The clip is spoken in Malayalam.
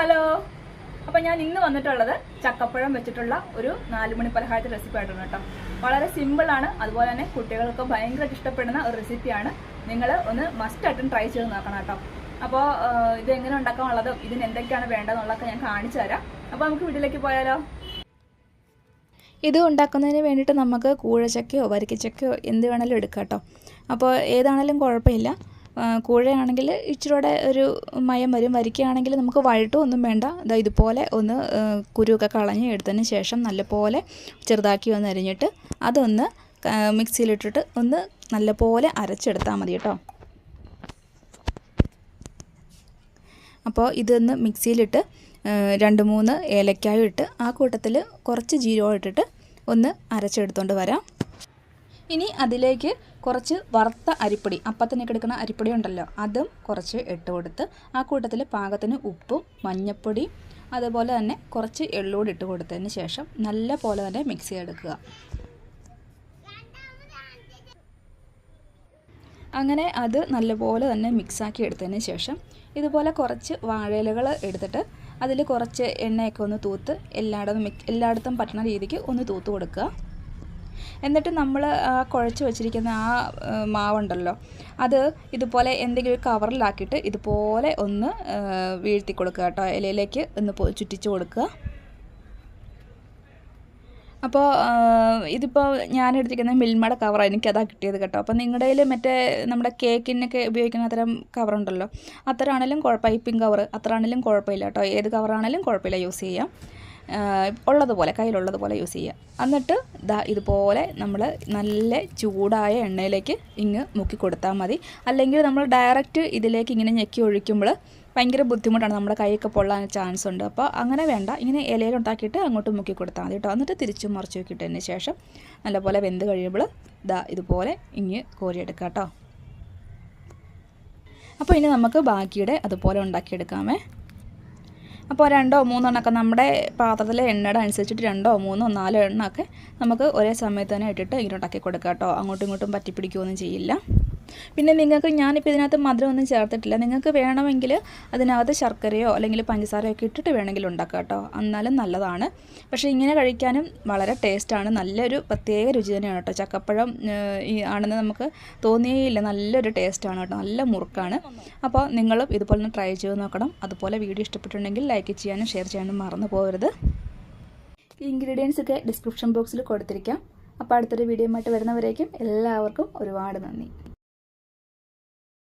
ഹലോ. അപ്പൊ ഞാൻ ഇന്ന് വന്നിട്ടുള്ളത് ചക്കപ്പഴം വെച്ചിട്ടുള്ള ഒരു നാലുമണി പലഹാരത്തെ റെസിപ്പി ആയിട്ടാണ് കേട്ടോ. വളരെ സിമ്പിൾ ആണ്. അതുപോലെ തന്നെ കുട്ടികൾക്ക് ഭയങ്കരമായിട്ട് ഇഷ്ടപ്പെടുന്ന ഒരു റെസിപ്പിയാണ് നിങ്ങൾ ഒന്ന് മസ്റ്റ് ആയിട്ടും ട്രൈ ചെയ്ത് നോക്കണം കേട്ടോ. അപ്പോൾ ഇത് എങ്ങനെ ഉണ്ടാക്കാനുള്ളതും ഇതിന് എന്തൊക്കെയാണ് വേണ്ടതെന്നുള്ളതൊക്കെ ഞാൻ കാണിച്ചു തരാം. അപ്പോൾ നമുക്ക് വീട്ടിലേക്ക് പോയാലോ? ഇത് ഉണ്ടാക്കുന്നതിന് വേണ്ടിയിട്ട് നമുക്ക് കൂഴച്ചക്കയോ വരിക്കച്ചക്കയോ എന്ത് വേണമെങ്കിലും എടുക്കാം കേട്ടോ. അപ്പോൾ ഏതാണെങ്കിലും കുഴപ്പമില്ല. കൂഴയാണെങ്കിൽ ഇച്ചിരൂടെ ഒരു മയം വരും. വരിക്കുകയാണെങ്കിൽ നമുക്ക് വഴട്ടുമൊന്നും വേണ്ട. ഇതാ ഇതുപോലെ ഒന്ന് കുരുവൊക്കെ കളഞ്ഞ് എടുത്തതിന് ശേഷം നല്ലപോലെ ചെറുതാക്കി ഒന്ന് അരിഞ്ഞിട്ട് അതൊന്ന് മിക്സിയിലിട്ടിട്ട് ഒന്ന് നല്ലപോലെ അരച്ചെടുത്താൽ മതി കേട്ടോ. അപ്പോൾ ഇതൊന്ന് മിക്സിയിലിട്ട് രണ്ട് മൂന്ന് ഏലക്കായും ഇട്ട് ആ കൂട്ടത്തിൽ കുറച്ച് ജീരകം ഇട്ടിട്ട് ഒന്ന് അരച്ചെടുത്തോണ്ട് വരാം. ഇനി അതിലേക്ക് കുറച്ച് വറുത്ത അരിപ്പൊടി അപ്പത്തിനൊക്കെ എടുക്കുന്ന അരിപ്പൊടി ഉണ്ടല്ലോ അതും കുറച്ച് ഇട്ട് കൊടുത്ത് ആ കൂട്ടത്തിൽ പാകത്തിന് ഉപ്പും മഞ്ഞപ്പൊടിയും അതുപോലെ തന്നെ കുറച്ച് എള്ളൂടി ഇട്ട് കൊടുത്തതിന് ശേഷം നല്ല പോലെ തന്നെ മിക്സ് ചെയ്തെടുക്കുക. അങ്ങനെ അത് നല്ലപോലെ തന്നെ മിക്സാക്കി എടുത്തതിന് ശേഷം ഇതുപോലെ കുറച്ച് വാഴയിലകൾ എടുത്തിട്ട് അതിൽ കുറച്ച് എണ്ണയൊക്കെ ഒന്ന് തൂത്ത് എല്ലായിടത്തും എല്ലായിടത്തും പറ്റുന്ന രീതിക്ക് ഒന്ന് തൂത്ത് കൊടുക്കുക. എന്നിട്ട് നമ്മൾ കുഴച്ച് വെച്ചിരിക്കുന്ന ആ മാവുണ്ടല്ലോ അത് ഇതുപോലെ എന്തെങ്കിലും ഒരു കവറിലാക്കിയിട്ട് ഇതുപോലെ ഒന്ന് വീഴ്ത്തി കൊടുക്കുക കേട്ടോ. ഇലയിലേക്ക് ഒന്ന് ചുറ്റിച്ച് കൊടുക്കുക. അപ്പോൾ ഇതിപ്പോൾ ഞാൻ എടുത്തിരിക്കുന്ന മിൽമയുടെ കവറാണ് എനിക്കതാ കിട്ടിയത് കേട്ടോ. അപ്പോൾ നിങ്ങളുടെ കയ്യിൽ മറ്റേ നമ്മുടെ കേക്കിനൊക്കെ ഉപയോഗിക്കുന്ന അത്തരം കവറുണ്ടല്ലോ അത്തരം ആണെങ്കിലും കുഴപ്പം പൈപ്പിംഗ് കവർ അത്ര ആണെങ്കിലും കുഴപ്പമില്ല കേട്ടോ. ഏത് കവറാണെങ്കിലും കുഴപ്പമില്ല യൂസ് ചെയ്യാം. ഉള്ളതുപോലെ കയ്യിലുള്ളതുപോലെ യൂസ് ചെയ്യുക. എന്നിട്ട് ദാ ഇതുപോലെ നമ്മൾ നല്ല ചൂടായ എണ്ണയിലേക്ക് ഇങ്ങ് മുക്കി കൊടുത്താൽ മതി. അല്ലെങ്കിൽ നമ്മൾ ഡയറക്റ്റ് ഇതിലേക്ക് ഇങ്ങനെ ഞെക്കി ഒഴിക്കുമ്പോൾ ഭയങ്കര ബുദ്ധിമുട്ടാണ്. നമ്മുടെ കൈയൊക്കെ പൊള്ളാൻ ചാൻസ് ഉണ്ട്. അപ്പോൾ അങ്ങനെ വേണ്ട. ഇങ്ങനെ ഇലയിൽ ഉണ്ടാക്കിയിട്ട് അങ്ങോട്ട് മുക്കി കൊടുത്താൽ മതി കേട്ടോ. എന്നിട്ട് തിരിച്ചു മറിച്ച് നോക്കിയിട്ടതിന് ശേഷം നല്ലപോലെ വെന്ത് കഴിയുമ്പോൾ ദാ ഇതുപോലെ ഇങ്ങ് കോരിയെടുക്കാം കേട്ടോ. അപ്പോൾ ഇനി നമുക്ക് ബാക്കിയുടെ അതുപോലെ ഉണ്ടാക്കിയെടുക്കാമേ. അപ്പോൾ രണ്ടോ മൂന്നെണ്ണമൊക്കെ നമ്മുടെ പാത്രത്തിലെ എണ്ണയുടെ അനുസരിച്ചിട്ട് രണ്ടോ മൂന്നോ നാലോ എണ്ണമൊക്കെ നമുക്ക് ഒരേ സമയത്ത് തന്നെ ഇട്ടിട്ട് ഇങ്ങനെ ഉണ്ടാക്കി കൊടുക്കാം കേട്ടോ. അങ്ങോട്ടും ഇങ്ങോട്ടും പറ്റിപ്പിടിക്കുകയൊന്നും ചെയ്യില്ല. പിന്നെ നിങ്ങൾക്ക് ഞാനിപ്പോൾ ഇതിനകത്ത് മധുരമൊന്നും ചേർത്തിട്ടില്ല. നിങ്ങൾക്ക് വേണമെങ്കിൽ അതിനകത്ത് ശർക്കരയോ അല്ലെങ്കിൽ പഞ്ചസാരയോ ഒക്കെ ഇട്ടിട്ട് വേണമെങ്കിൽ ഉണ്ടാക്കാം കേട്ടോ. എന്നാലും നല്ലതാണ്. പക്ഷേ ഇങ്ങനെ കഴിക്കാനും വളരെ ടേസ്റ്റാണ് നല്ലൊരു പ്രത്യേക രുചി തന്നെയാണ് കേട്ടോ. ചക്കപ്പഴം ആണെന്ന് നമുക്ക് തോന്നിയേയില്ല. നല്ലൊരു ടേസ്റ്റാണ് കേട്ടോ. നല്ല മുറുക്കാണ്. അപ്പോൾ നിങ്ങളും ഇതുപോലെ ഒന്ന് ട്രൈ ചെയ്ത് നോക്കണം. അതുപോലെ വീഡിയോ ഇഷ്ടപ്പെട്ടിട്ടുണ്ടെങ്കിൽ ലൈക്ക് ചെയ്യാനും ഷെയർ ചെയ്യാനും മറന്നു പോകരുത്. ഇൻഗ്രീഡിയൻസ് ഒക്കെ ഡിസ്ക്രിപ്ഷൻ ബോക്സിൽ കൊടുത്തിരിക്കാം. അപ്പോൾ അടുത്തൊരു വീഡിയോ ആയിട്ട് വരുന്നവരേക്കും എല്ലാവർക്കും ഒരുപാട് നന്ദി.